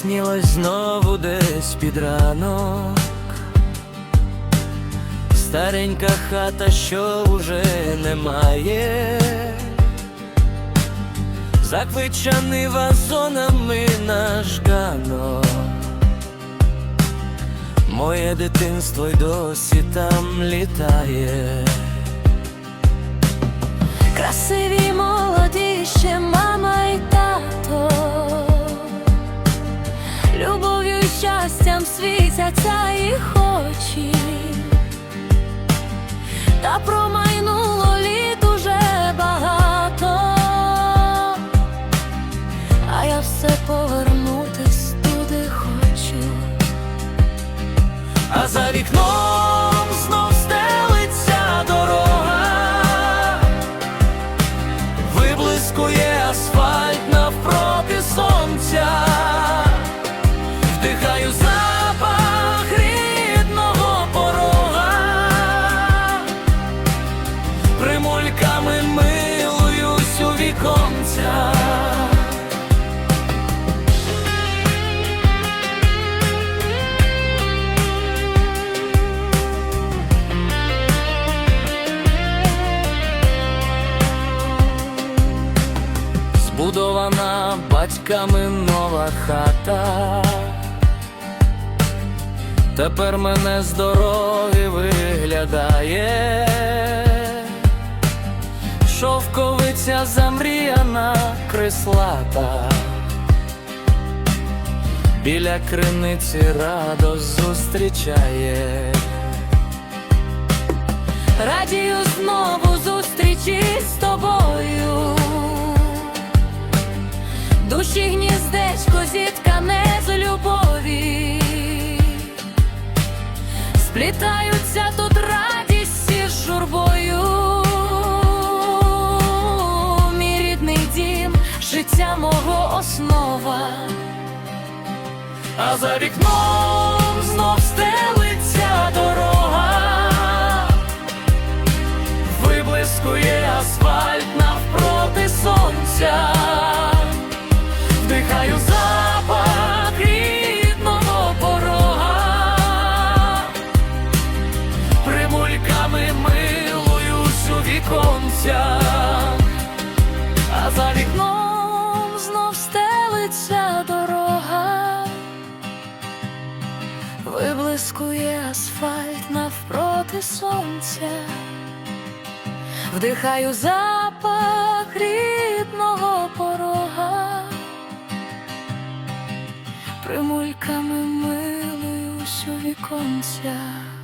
снілось знову десь під ранок. Старенька хата, що вже немає, заквичаний вазонами наш ганок. Моє дитинство й досі там літає. Красиві молоді світяться їх очі, та промайнуло літ уже багато, а я все повернутись туди хочу. А за вікном Збудована батьками нова хата. Тепер мене з дороги виглядає, шовковиця замріяна крислата, біля криниці радо зустрічає. Радію знову зустрічі Сплітаються тут радість із журбою. Мій рідний дім, життя мого основа. А за вікном знов стелиться дорога, виблискує асфальт навпроти сонця, вдихаю запах віконця, а за вікном знов стелиться дорога, виблискує асфальт навпроти сонця, вдихаю запах рідного порога, примульками милуюсь у віконця.